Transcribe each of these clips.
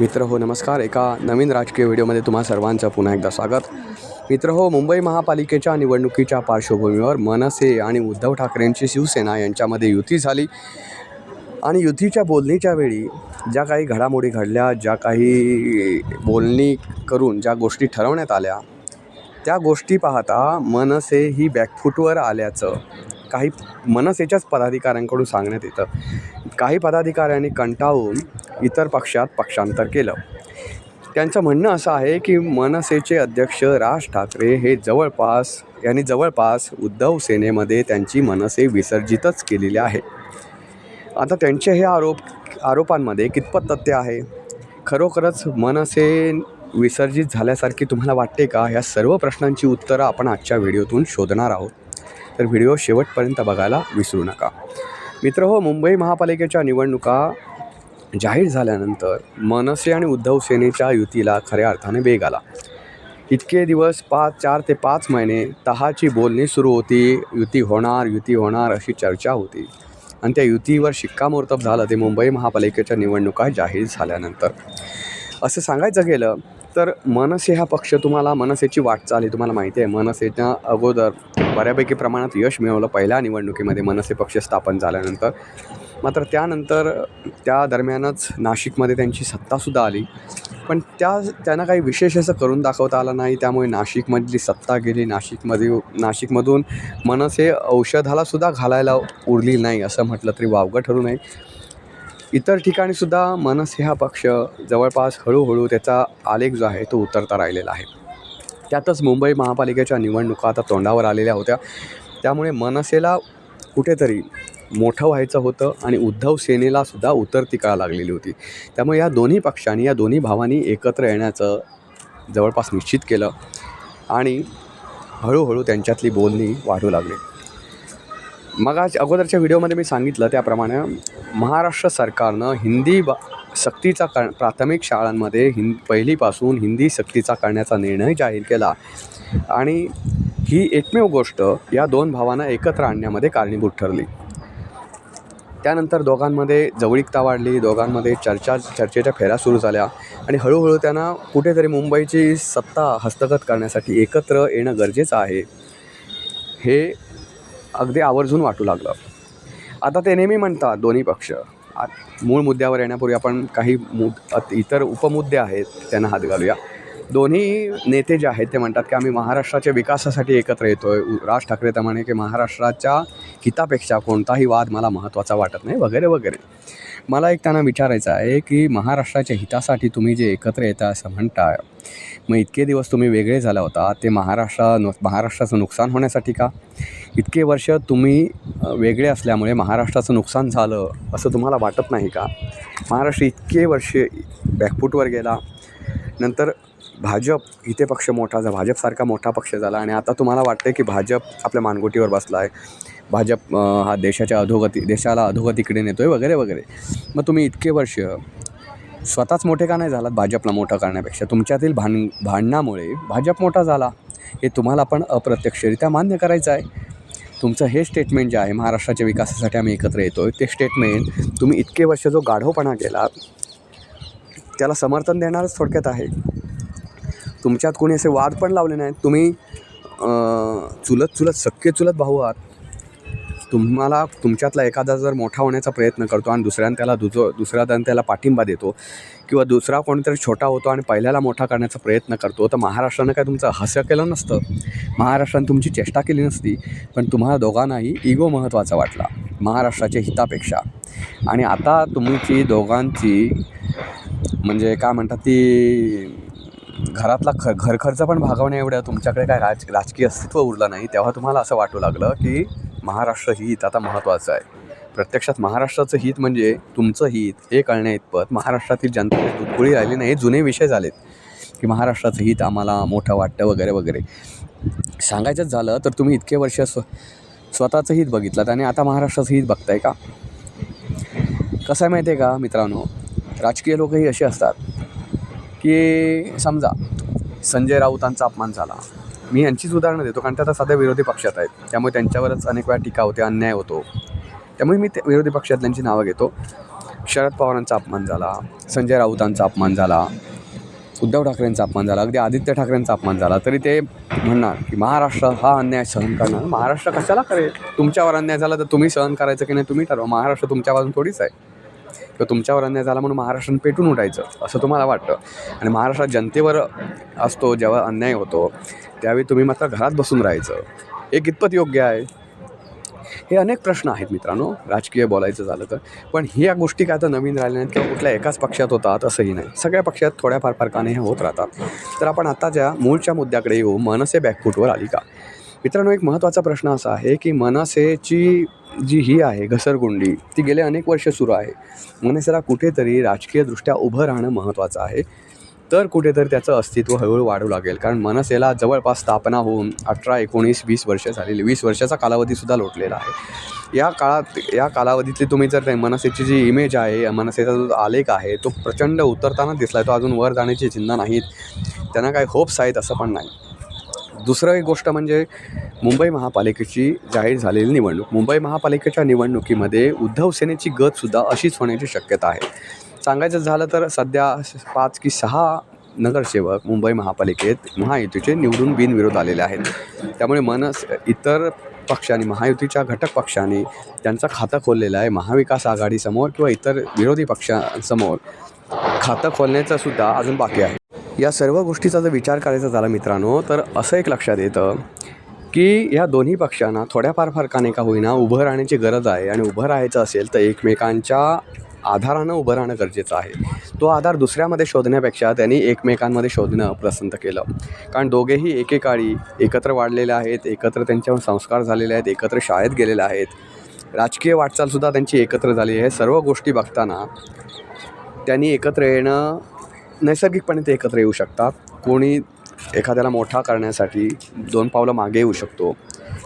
मित्र हो नमस्कार. एका नवीन राजकीय व्हिडिओमध्ये तुम्हा सर्वांचं पुन्हा एकदा स्वागत. मित्र हो मुंबई महापालिकेच्या निवडणुकीच्या पार्श्वभूमीवर मनसे आणि उद्धव ठाकरेंची शिवसेना यांच्यामध्ये युती झाली. आणि युतीच्या बोलणीच्या वेळी ज्या काही घडामोडी घडल्या ज्या काही बोलणी करून ज्या गोष्टी ठरवण्यात आल्या त्या गोष्टी पाहता मनसे ही बॅकफूटवर आल्याचं काही मनसेच्याच पदाधिकाऱ्यांकडून सांगण्यात येतं. काही पदाधिकाऱ्यांनी कंटाळून इतर पक्षात पक्षांतर केलं. त्यांचं म्हणणं असं आहे की मनसेचे अध्यक्ष राज ठाकरे हे जवळपास यांनी जवळपास उद्धव सेनेमध्ये त्यांची मनसे विसर्जितच केलेली आहे. आता त्यांचे हे आरोप आरोपांमध्ये कितपत तथ्य आहे? खरोखरच मनसे विसर्जित झाल्यासारखी तुम्हाला वाटते का? या सर्व प्रश्नांची उत्तरं आपण आजच्या व्हिडिओतून शोधणार आहोत. तर व्हिडिओ शेवटपर्यंत बघायला विसरू नका. मित्र हो मुंबई महापालिकेच्या निवडणुका जाहीर झाल्यानंतर मनसे आणि उद्धव सेनेच्या युतीला खऱ्या अर्थाने वेग आला. इतके दिवस पाच चार ते पाच महिने तहाची बोलणी सुरू होती युती होणार युती होणार अशी चर्चा होती. आणि त्या युतीवर शिक्कामोर्तब झालं ते मुंबई महापालिकेच्या निवडणुका जाहीर झाल्यानंतर. असं सांगायचं गेलं तर मनसे हा पक्ष तुम्हाला मनसेची वाटचाल ही तुम्हाला माहिती आहे. मनसेच्या अगोदर बऱ्यापैकी प्रमाणात यश मिळवलं पहिल्या निवडणुकीमध्ये मनसे पक्ष स्थापन झाल्यानंतर. मात्र त्यानंतर त्या दरम्यानच नाशिकमध्ये त्यांची सत्तासुद्धा आली. पण त्या त्यांना काही विशेष असं करून दाखवता आलं नाही. त्यामुळे नाशिकमधली सत्ता गेली. नाशिकमध्ये नाशिकमधून मनसे औषधालासुद्धा घालायला उरली नाही असं म्हटलं तरी वावगं ठरू नये. इतर ठिकाणीसुद्धा मनसे हा पक्ष जवळपास हळूहळू त्याचा आलेख जो आहे तो उतरता राहिलेला आहे. त्यातच मुंबई महापालिकेच्या निवडणुका आता तोंडावर आलेल्या होत्या. त्यामुळे मनसेला कुठेतरी मोठं व्हायचं होतं आणि उद्धव सेनेला सुद्धा उतरती काळ लागलेली होती. त्यामुळे या दोन्ही पक्षांनी या दोन्ही भावांनी एकत्र येण्याचं जवळपास निश्चित केलं आणि हळूहळू त्यांच्यातली बोलणी वाढू लागली. मग आज अगोदरच्या व्हिडिओमध्ये मी सांगितलं त्याप्रमाणे महाराष्ट्र सरकारनं हिंदी बा सक्तीचा कर प्राथमिक शाळांमध्ये हिं पहिलीपासून हिंदी सक्तीचा करण्याचा निर्णय जाहीर केला आणि ही एकमेव गोष्ट या दोन भावांना एकत्र आणण्यामध्ये कारणीभूत ठरली. त्यानंतर दोघांमध्ये जवळीकता वाढली दोघांमध्ये चर्चा चर्चेच्या फेऱ्या सुरू झाल्या आणि हळूहळू त्यांना कुठेतरी मुंबईची सत्ता हस्तगत करण्यासाठी एकत्र येणं गरजेचं आहे. हे अगदी आवर्जून वाटू लागलं. आता ते नेहमी म्हणतात दोन्ही पक्ष. मूळ मुद्द्यावर येण्यापूर्वी आपण काही मुद इतर उपमुद्दे आहेत त्यांना हात घालूया. दोन्ही नेते जे आहेत ते म्हणतात की आम्ही महाराष्ट्राच्या विकासासाठी एकत्र येतो आहे राज ठाकरे तर म्हणे की महाराष्ट्राच्या हितापेक्षा कोणताही वाद मला महत्त्वाचा वाटत नाही वगैरे वगैरे. मला एक त्यांना विचारायचं आहे की महाराष्ट्राच्या हितासाठी तुम्ही जे एकत्र येता असं म्हणताय मग इतके दिवस तुम्ही वेगळे झाला होता ते महाराष्ट्रा नु महाराष्ट्राचं नुकसान होण्यासाठी का? इतके वर्ष तुम्ही वेगळे असल्यामुळे महाराष्ट्राचं नुकसान झालं असं तुम्हाला वाटत नाही का? महाराष्ट्र इतके वर्षे बॅकफूटवर गेला नंतर भाजप इथे पक्ष मोठा झाला भाजपसारखा मोठा पक्ष झाला आणि आता तुम्हाला वाटतं की भाजप आपल्या मानगुटीवर बसला आहे भाजप हा देशाच्या अधोगती देशाला अधोगतीकडे नेतो आहे वगैरे वगैरे. मग तुम्ही इतके वर्ष स्वतःच मोठे का नाही झालात भाजपला मोठं करण्यापेक्षा? तुमच्यातील भांड भांडणामुळे भाजप मोठा झाला. हे तुम्हाला पण अप्रत्यक्षरित्या मान्य करायचं आहे. तुमचं हे स्टेटमेंट जे आहे महाराष्ट्राच्या विकासासाठी आम्ही एकत्र येतो आहे ते स्टेटमेंट तुम्ही इतके वर्ष जो गाढवपणा केला त्याला समर्थन देणारच थोडक्यात आहे. तुमच्यात कोणी असे वाद पण लावले नाहीत. तुम्ही चुलत चुलत सक्के चुलत भाऊ आहात. तुम्हाला तुमच्यातला एखादा जर मोठा होण्याचा प्रयत्न करतो आणि दुसऱ्यानं त्याला दुजो दुसऱ्यानं त्याला पाठिंबा देतो किंवा दुसरा कोणीतरी छोटा होतो आणि पहिल्याला मोठा करण्याचा प्रयत्न करतो तर महाराष्ट्रानं काय तुमचं हास्य केलं नसतं. महाराष्ट्रानं तुमची चेष्टा केली नसती पण तुम्हाला दोघांनाही इगो महत्त्वाचा वाटला महाराष्ट्राच्या हितापेक्षा. आणि आता तुमची दोघांची म्हणजे काय म्हणतात ती घरातला ख घरखर्च पण भागवण्या एवढ्या तुमच्याकडे काय राज राजकीय अस्तित्व उरलं नाही तेव्हा तुम्हाला असं वाटू लागलं की महाराष्ट्र हित आता महत्त्वाचं आहे. प्रत्यक्षात महाराष्ट्राचं हित म्हणजे तुमचं हित हे कळण्या इतपत महाराष्ट्रातील जनतेने दुधकुळी राहिली नाही हे जुने विषय झालेत. की महाराष्ट्राचं हित आम्हाला मोठं वाटतं वगैरे वगैरे. सांगायचंच झालं तर तुम्ही इतके वर्ष स्व स्वतःचं हित बघितलं आणि आता महाराष्ट्राचं हित बघताय का? कसं आहे माहिती आहे का मित्रांनो? राजकीय लोकही असे असतात की समजा संजय राऊतांचा अपमान झाला. मी यांचीच उदाहरणं देतो कारण ते आता सध्या विरोधी पक्षात आहेत. त्यामुळे त्यांच्यावरच अनेक वेळा टीका होते अन्याय होतो. त्यामुळे मी ते विरोधी पक्षातल्यांची नावं घेतो. शरद पवारांचा अपमान झाला संजय राऊतांचा अपमान झाला उद्धव ठाकरेंचा अपमान झाला अगदी आदित्य ठाकरेंचा अपमान झाला. तरी ते म्हणणार की महाराष्ट्र हा अन्याय सहन करणार. महाराष्ट्र कशाला करेल? तुमच्यावर अन्याय झाला तर तुम्ही सहन करायचं की नाही तुम्ही ठरवा. महाराष्ट्र तुमच्या बाजून थोडीच आहे. किंवा तुमच्यावर अन्याय झाला म्हणून महाराष्ट्रानं पेटून उठायचं असं तुम्हाला वाटतं. आणि महाराष्ट्रात जनतेवर असतो जेव्हा अन्याय होतो त्यावेळी तुम्ही मात्र घरात बसून राहायचं. हे कितपत योग्य आहे? हे अनेक प्रश्न आहेत मित्रांनो. राजकीय बोलायचं झालं तर. पण ह्या गोष्टी काय आता नवीन राहिल्या नाहीत किंवा कुठल्या एकाच पक्षात होतात असंही नाही. सगळ्या पक्षात थोड्याफार फरकाने हे होत राहतात. तर आपण आताच्या मूळच्या मुद्द्याकडे येऊ मनसे बॅकफूटवर आली का? मित्रांनो एक महत्त्वाचा प्रश्न असा आहे की मनसेची जी ही आहे घसरगुंडी ती गेले अनेक वर्ष सुरू आहे. मनसेला कुठेतरी राजकीयदृष्ट्या उभं राहणं महत्त्वाचं आहे. तर कुठेतरी त्याचं अस्तित्व हळूहळू वाढू लागेल. कारण मनसेला जवळपास स्थापना होऊन अठरा एकोणीस वीस वर्ष झालेली वीस वर्षाचा कालावधीसुद्धा लोटलेला आहे. या काळात या कालावधीतली तुम्ही जर मनसेची जी इमेज आहे मनसेचा जो आलेख आहे तो प्रचंड उतरताना दिसला आहे तो अजून वर जाण्याची चिन्ह नाहीत. त्यांना काही होप्स आहेत असं पण नाही. दुसरं एक गोष्ट म्हणजे मुंबई महापालिकेची जाहीर झालेली निवडणूक. मुंबई महापालिकेच्या निवडणुकीमध्ये उद्धव सेनेची गतसुद्धा अशीच होण्याची शक्यता आहे. सांगायचं झालं तर सध्या पाच की सहा नगरसेवक मुंबई महापालिकेत महायुतीचे निवडून बिनविरोध आलेले आहेत. त्यामुळे मनस इतर पक्षांनी महायुतीच्या घटक पक्षांनी त्यांचं खातं खोललेलं आहे. महाविकास आघाडीसमोर किंवा इतर विरोधी पक्षांसमोर खातं खोलण्याचं सुद्धा अजून बाकी आहे. या सर्व गोष्टीचा जर विचार करायचा झाला मित्रांनो तर असं एक लक्षात येतं की या दोन्ही पक्षांना थोड्याफार फरकाने का होईना उभं राहण्याची गरज आहे. आणि उभं राहायचं असेल तर एकमेकांच्या आधारानं उभं राहणं गरजेचं आहे. तो आधार दुसऱ्यामध्ये शोधण्यापेक्षा त्यांनी एकमेकांमध्ये शोधणं पसंत केलं. कारण दोघेही एकेकाळी एकत्र वाढलेले आहेत एकत्र त्यांच्यावर संस्कार झालेले आहेत एकत्र शाळेत गेलेले आहेत. राजकीय वाटचालसुद्धा त्यांची एकत्र झाली आहे. सर्व गोष्टी बघताना त्यांनी एकत्र येणं नैसर्गिकपणे ते एकत्र येऊ शकतात. कोणी एखाद्याला मोठा करण्यासाठी दोन पावलं मागे येऊ शकतो.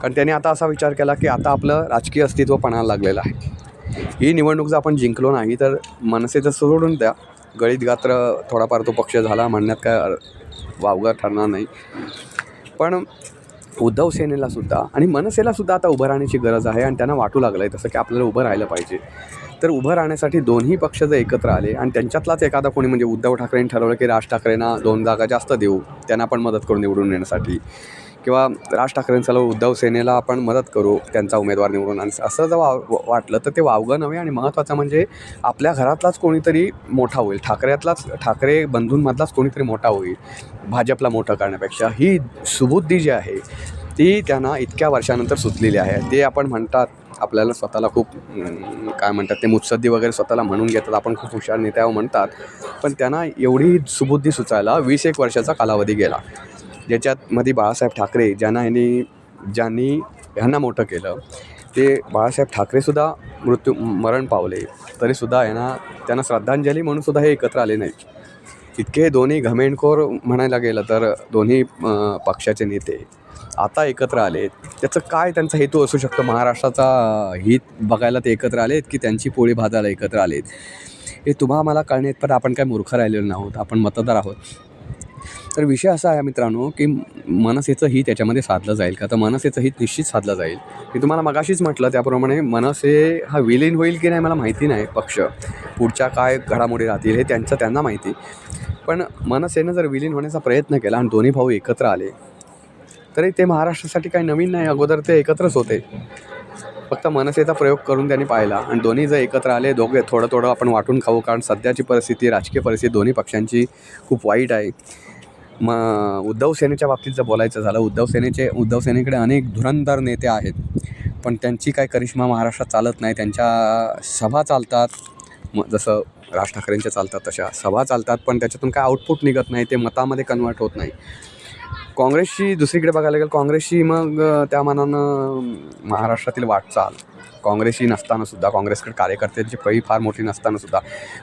कारण त्याने आता असा विचार केला की आता आपलं राजकीय अस्तित्व पणाला लागलेलं आहे. ही निवडणूक जर आपण जिंकलो नाही तर मनसेचं सोडून द्या गळीत गात्र थोडाफार तो पक्ष झाला म्हणण्यात काय वावगा ठरणार नाही. पण उद्धव सेनेला सुद्धा आणि मनसेला सुद्धा आता उभं राहण्याची गरज आहे आणि त्यांना वाटू लागलं आहे तसं की आपल्याला उभं राहिलं पाहिजे. तर उभं राहण्यासाठी दोन्ही पक्ष जर एकत्र आले आणि त्यांच्यातलाच एखादा कोणी म्हणजे उद्धव ठाकरेंनी ठरवलं की राज ठाकरेंना दोन जागा जास्त देऊ त्यांना पण मदत करून निवडून येण्यासाठी. किंवा राज ठाकरेंचा उद्धव सेनेला आपण मदत करू त्यांचा उमेदवार निवडून. आणि असं जर वाव वाटलं तर ते वावगं नव्हे आणि महत्त्वाचं म्हणजे आपल्या घरातलाच कोणीतरी मोठा होईल. ठाकऱ्यातलाच ठाकरे बंधूंमधलाच कोणीतरी मोठा होईल भाजपला मोठं करण्यापेक्षा. ही सुबुद्धी जी आहे ती त्यांना इतक्या वर्षानंतर सुचलेली आहे. ते आपण म्हणतात आपल्याला स्वतःला खूप काय म्हणतात ते मुत्सद्दी वगैरे स्वतःला म्हणून घेतात. आपण खूप हुशार नेत्या म्हणतात. पण त्यांना एवढी सुबुद्धी सुचायला वीस एक वर्षाचा कालावधी गेला. ज्याच्यातमध्ये बाळासाहेब ठाकरे ज्यांना ह्यांनी ज्यांनी ह्यांना मोठं केलं ते बाळासाहेब ठाकरेसुद्धा मृत्यू मरण पावले. तरीसुद्धा ह्यांना त्यांना श्रद्धांजली म्हणूनसुद्धा हे एकत्र आले नाही. इतके दोन्ही घमेंडखोर म्हणायला गेलं तर दोन्ही पक्षाचे नेते आता एकत्र आलेत. त्याचं काय त्यांचा हेतू असू शकतो? महाराष्ट्राचा हित बघायला ते एकत्र आलेत की त्यांची पोळी भाजायला एकत्र आलेत? हे तुम्हा मला कळण्यात पण आपण काय मूर्ख राहिलेलो नाहोत. आपण मतदार आहोत. तर विषय असा आहे मित्रांनो की मनसेचं हित त्याच्यामध्ये साधलं जाईल का? तर मनसेचं हित निश्चित साधलं जाईल. मी तुम्हाला मगाशीच म्हटलं त्याप्रमाणे मनसे हा विलीन होईल की नाही मला माहिती नाही पक्ष. पुढच्या काय घडामोडी राहतील हे त्यांचं त्यांना माहिती. पण मनसेनं जर विलीन होण्याचा प्रयत्न केला आणि दोन्ही भाऊ एकत्र आले तरी ते महाराष्ट्रासाठी काही नवीन नाही. अगोदर ते एकत्रच होते. फक्त मनसेचा प्रयोग करून त्यांनी पाहिला आणि दोन्ही जर एकत्र आले दोघे थोडं थोडं आपण वाटून खाऊ कारण सध्याची परिस्थिती राजकीय परिस्थिती दोन्ही पक्षांची खूप वाईट आहे. म उद्धव सेनेच्या बाबतीत जर बोलायचं झालं उद्धव सेनेचे उद्धव सेनेकडे अनेक धुरंधर नेते आहेत. पण त्यांची काय करिश्मा महाराष्ट्रात चालत नाही. त्यांच्या सभा चालतात. म जसं राज ठाकरेंच्या चालतात तशा सभा चालतात. पण त्याच्यातून काय आउटपुट निघत नाही ते मतामध्ये कन्वर्ट होत नाही. काँग्रेसची दुसरीकडे बघायला गेलं काँग्रेसची मग त्या मानानं महाराष्ट्रातील वाटचाल. काँग्रेसही नसताना सुद्धा काँग्रेसकडे कार्यकर्त्यांची पळी फार मोठी नसताना सुद्धा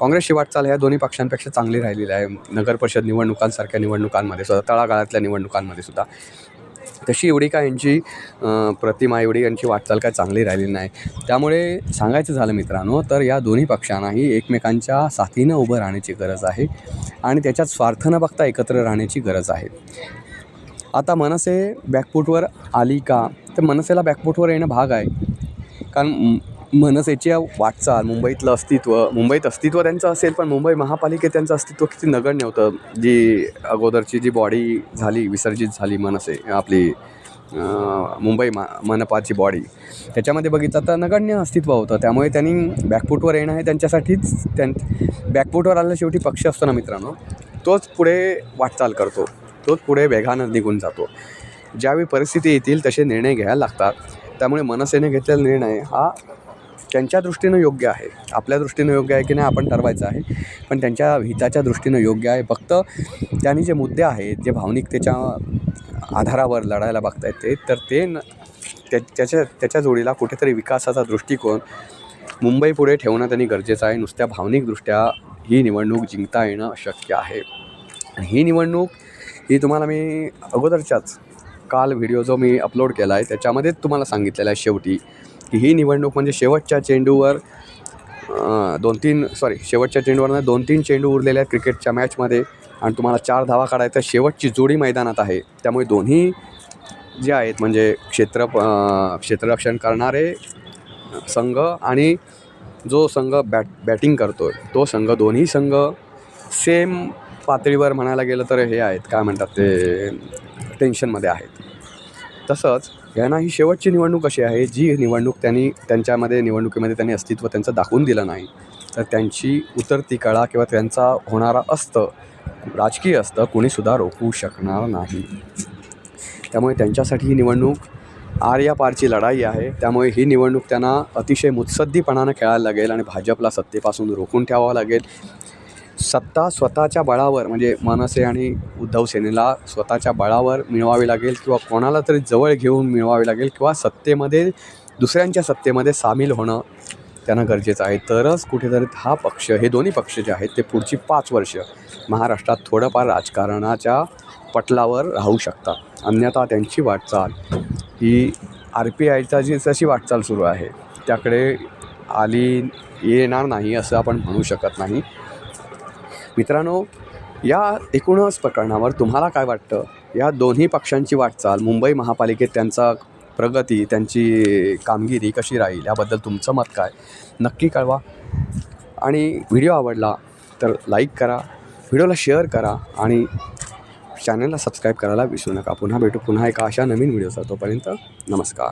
काँग्रेसची वाटचाल ह्या दोन्ही पक्षांपेक्षा चांगली राहिलेली आहे. नगर परिषद निवडणुकांसारख्या निवडणुकांमध्ये सुद्धा तळागाळातल्या निवडणुकांमध्ये सुद्धा. तशी एवढी काय यांची प्रतिमा एवढी यांची वाटचाल काय चांगली राहिली नाही. त्यामुळे सांगायचं झालं मित्रांनो तर या दोन्ही पक्षांनाही एकमेकांच्या साथीनं उभं राहण्याची गरज आहे आणि त्याच्यात स्वार्थ न बघता एकत्र राहण्याची गरज आहे. आता मनसे बॅकफूटवर आली का? तर मनसेला बॅकफूटवर येणं भाग आहे. कारण मनसेच्या मनसेची वाटचाल मुंबईतलं अस्तित्व मुंबईत अस्तित्व त्यांचं असेल पण मुंबई महापालिकेत त्यांचं अस्तित्व किती नगण्य होतं जी अगोदरची जी बॉडी झाली विसर्जित झाली मनसे आपली मुंबई मा मनपाची बॉडी. त्याच्यामध्ये बघितलं तर नगण्य अस्तित्व होतं. त्यामुळे त्यांनी बॅकफूटवर येणं हे त्यांच्यासाठीच त्यां बॅकफूटवर आलेला शेवटी पक्ष असतो ना मित्रांनो तोच पुढे वाटचाल करतो. तोच पुढे वेगानं निघून जातो. ज्यावेळी परिस्थिती येतील तसे निर्णय घ्यायला लागतात. त्यामुळे मनसेने घेतलेला निर्णय हा त्यांच्या दृष्टीनं योग्य आहे. आपल्या दृष्टीनं योग्य आहे की नाही आपण ठरवायचं आहे. पण त्यांच्या हिताच्या दृष्टीनं योग्य आहे. फक्त त्यांनी जे मुद्दे आहेत जे भावनिकतेच्या आधारावर लढायला बघतायत ते तर ते न त्याच्या त्याच्या जोडीला कुठेतरी विकासाचा दृष्टिकोन मुंबई पुढे ठेवणं त्यांनी गरजेचं आहे. नुसत्या भावनिकदृष्ट्या ही निवडणूक जिंकता येणं शक्य आहे. आणि ही निवडणूक ही तुम्हाला मी अगोदरच्याच काल व्हिडिओ जो मी अपलोड केला आहे त्याच्यामध्येच तुम्हाला सांगितलेलं आहे शेवटी की ही निवडणूक म्हणजे शेवटच्या चेंडूवर दोन तीन सॉरी शेवटच्या चेंडूवरनं दोन तीन चेंडू उरलेले आहेत क्रिकेटच्या मॅचमध्ये आणि तुम्हाला चार धावा काढायचा शेवटची जोडी मैदानात आहे. त्यामुळे दोन्ही जे आहेत म्हणजे क्षेत्र क्षेत्ररक्षण करणारे संघ आणि जो संघ बॅट बॅटिंग करतो तो संघ दोन्ही संघ सेम पातळीवर म्हणायला गेलं तर हे आहेत. काय म्हणतात ते? टेन्शनमध्ये आहेत. तसंच यांना ही शेवटची निवडणूक अशी आहे जी निवडणूक त्यांनी त्यांच्यामध्ये निवडणुकीमध्ये त्यांनी अस्तित्व त्यांचं दाखवून दिलं नाही. तर त्यांची उतरती कळा किंवा त्यांचा होणारा असतं राजकीय असतं कोणीसुद्धा रोखू शकणार नाही. त्यामुळे त्यांच्यासाठी ही निवडणूक आर या पारची लढाई आहे. त्यामुळे ही निवडणूक त्यांना अतिशय मुत्सद्दीपणानं खेळायला लागेल आणि भाजपला सत्तेपासून रोखून ठेवावं लागेल. सत्ता स्वतःच्या बळावर म्हणजे मनसे आणि उद्धव सेनेला स्वतःच्या बळावर मिळवावी लागेल किंवा कोणाला तरी जवळ घेऊन मिळवावी लागेल किंवा सत्तेमध्ये दुसऱ्यांच्या सत्तेमध्ये सामील होणं त्यांना गरजेचं आहे. तरच कुठेतरी हा पक्ष हे दोन्ही पक्ष जे आहेत ते पुढची पाच वर्ष महाराष्ट्रात थोडंफार राजकारणाच्या पटलावर राहू शकतात. अन्यथा त्यांची वाटचाल ही आर पी आयचा जी जशी वाटचाल सुरू आहे त्याकडे आली येणार नाही असं आपण म्हणू शकत नाही. मित्रांनो या एकूणच प्रकरणावर तुम्हाला काय वाटतं? या दोन्ही पक्षांची वाटचाल मुंबई महापालिकेत त्यांचा प्रगती त्यांची कामगिरी कशी राहील याबद्दल तुमचं मत काय? नक्की कळवा. आणि व्हिडिओ आवडला तर लाईक करा व्हिडिओला शेअर करा आणि चॅनलला सबस्क्राईब करायला विसरू नका. पुन्हा भेटू पुन्हा एका अशा नवीन व्हिडिओचा तोपर्यंत नमस्कार.